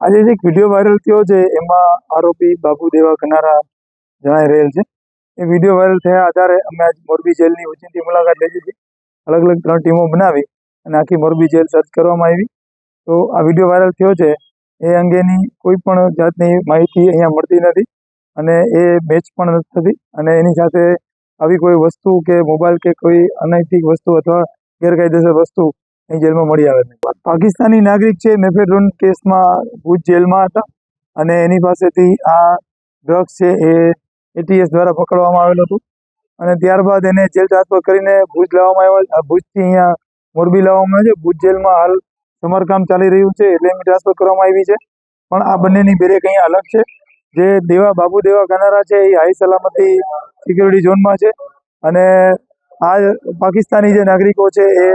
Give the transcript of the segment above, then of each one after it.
આજે જે એક વીડિયો વાયરલ થયો છે, એમાં આરોપી બાબુ દેવા કનારા જણાઈ રહેલ છે. એ વીડિયો વાયરલ થયા આધારે અમે આજ મોરબી જેલની ઓચિંતી મુલાકાત લઈ છે અલગ અલગ ત્રણ ટીમો બનાવી અને આખી મોરબી જેલ સર્ચ કરવામાં આવી. તો આ વીડિયો વાયરલ થયો છે, એ અંગેની કોઈ પણ જાતની માહિતી અહીંયા મળતી નથી અને એ મેચ પણ નથી થતી અને એની સાથે આવી કોઈ વસ્તુ કે મોબાઈલ કે કોઈ અનૈતિક વસ્તુ અથવા ગેરકાયદેસર વસ્તુ અહીં જેલમાં મળી આવે પાકિસ્તાની નાગરિક છે મેફેડ્રોન કેસમાં ભુજ જેલમાં હતા અને એની પાસેથી આ ડ્રગ્સ છે એ એટીએસ દ્વારા પકડવામાં આવેલું હતું. અને ત્યારબાદ એને જેલ ટ્રાન્સફર કરીને ભુજ લાવવામાં આવ્યા ભુજથી અહીંયા મોરબી લાવવામાં આવ્યો છે. ભુજ જેલમાં હાલ સમારકામ ચાલી રહ્યું છે એટલે એની ટ્રાન્સફર કરવામાં આવી છે. પણ આ બંનેની બેરેક અહીંયા અલગ છે. જે દેવા, બાબુ દેવા કનારા છે એ હાઈ સલામતી સિક્યુરિટી ઝોનમાં છે. અને આ પાકિસ્તાની જે નાગરિકો છે એ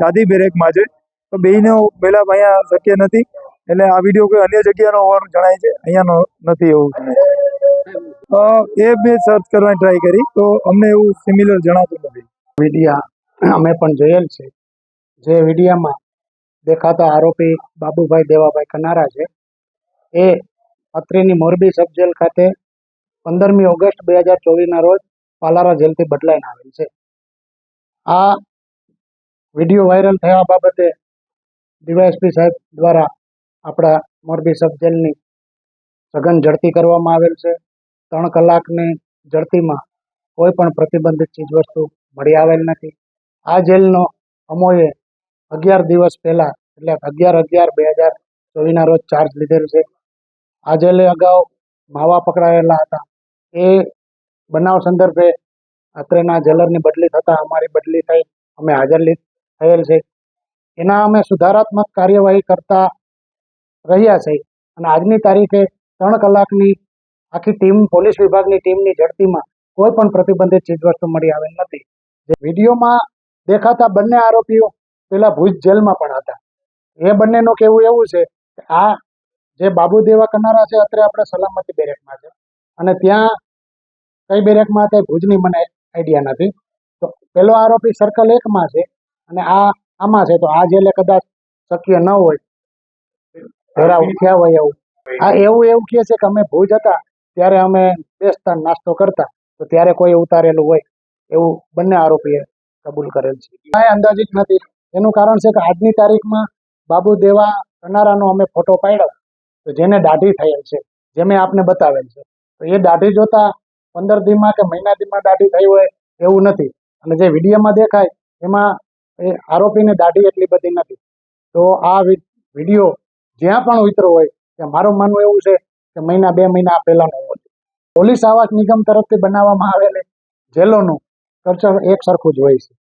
સાદી બેરેકમાં છે તો બેયનો મેલાપ અહીંયા શક્ય નથી. એટલે આ વીડિયો કોઈ અન્ય જગ્યાનો હોવાનું જણાય છે. અહીંયાનો નથી એવું. એ બે સર્ચ કરવાની ટ્રાય કરી. તો અમને એવું સિમિલર જણાતું નથી. વિડીયા અમે પણ જોયેલ છે. જે વિડીયામાં દેખાતા આરોપી બાબુભાઈ દેવાભાઈ કનારા છે. એ અત્રેની મોરબી સબ જેલ ખાતે પંદરમી ઓગસ્ટ બે હજાર ચોવીસના રોજ પાલારા જેલથી બદલાઈને આવેલ છે. આ વીડિયો વાયરલ થયા બાબતે ડીવાયએસપી સાહેબ દ્વારા આપણા મોરબી સબ જેલની સઘન ઝડપી કરવામાં આવેલ છે. ત્રણ કલાકની ઝડપીમાં કોઈ પણ પ્રતિબંધિત ચીજવસ્તુ મળી આવેલ નથી. આ જેલનો અમોએ અગિયાર દિવસ પહેલા, એટલે અગિયાર અગિયાર બે હજાર ચોવીસના રોજ ચાર્જ લીધેલ છે. આ જેલે અગાઉ માવા પકડાયેલા હતા. એ બનાવ સંદર્ભે અત્રેના જેલરની બદલી થતાં અમારી બદલી થઈ. અમે હાજર થયેલ છે. એના અમે સુધારાત્મક કાર્યવાહી કરતા રહ્યા છે. અને આજની તારીખે ત્રણ કલાકની આખી ટીમ, પોલીસ વિભાગની ટીમની ઝડપીમાં કોઈ પણ પ્રતિબંધિત ચીજવસ્તુ મળી આવેલ નથી. વિડીયોમાં દેખાતા બંને આરોપીઓ પેલા ભુજ જેલમાં પણ હતા. એ બંનેનું કહેવું એવું છે કે આ જે બાબુ દેવા કનારા છે અત્યારે આપણે સલામતી બેરેકમાં છે. અને ત્યાં કઈ બેરેકમાં હતા ભુજની મને આઈડિયા નથી. તો પેલો આરોપી સર્કલ એકમાં છે. અને આ આમાં છે, તો આ જેલે કદાચ શક્ય ન હોય ઘોડા ઉઠ્યા હોય એવું. હા એવું એવું કહે છે કે અમે ભુજ હતા, ત્યારે અમે બેસતા નાસ્તો કરતા, તો ત્યારે કોઈ ઉતારેલું હોય, એવું બંને આરોપીએ કબૂલ કરેલ છે. કાંઈ અંદાજિત નથી. એનું કારણ છે કે આજની તારીખમાં બાબુ દેવા કનારાનો અમે ફોટો પાડ્યો, તો જેને દાઢી થયેલ છે, જે મેં આપને બતાવેલ છે. તો એ દાઢી જોતા પંદર દીમાં કે મહિના દીમાં દાઢી થઈ હોય એવું નથી. અને જે વિડીયોમાં દેખાય, એમાં એ આરોપીને દાઢી એટલી બધી નથી. તો આ વીડિયો જ્યાં પણ ઉતરો હોય ત્યાં મારું માનવું એવું છે કે મહિના, બે મહિના પહેલાનો હોવો પોલીસ આવાસ નિગમ તરફથી બનાવવામાં આવેલી જેલોનું કલ્ચર એક સરખું જ હોય છે.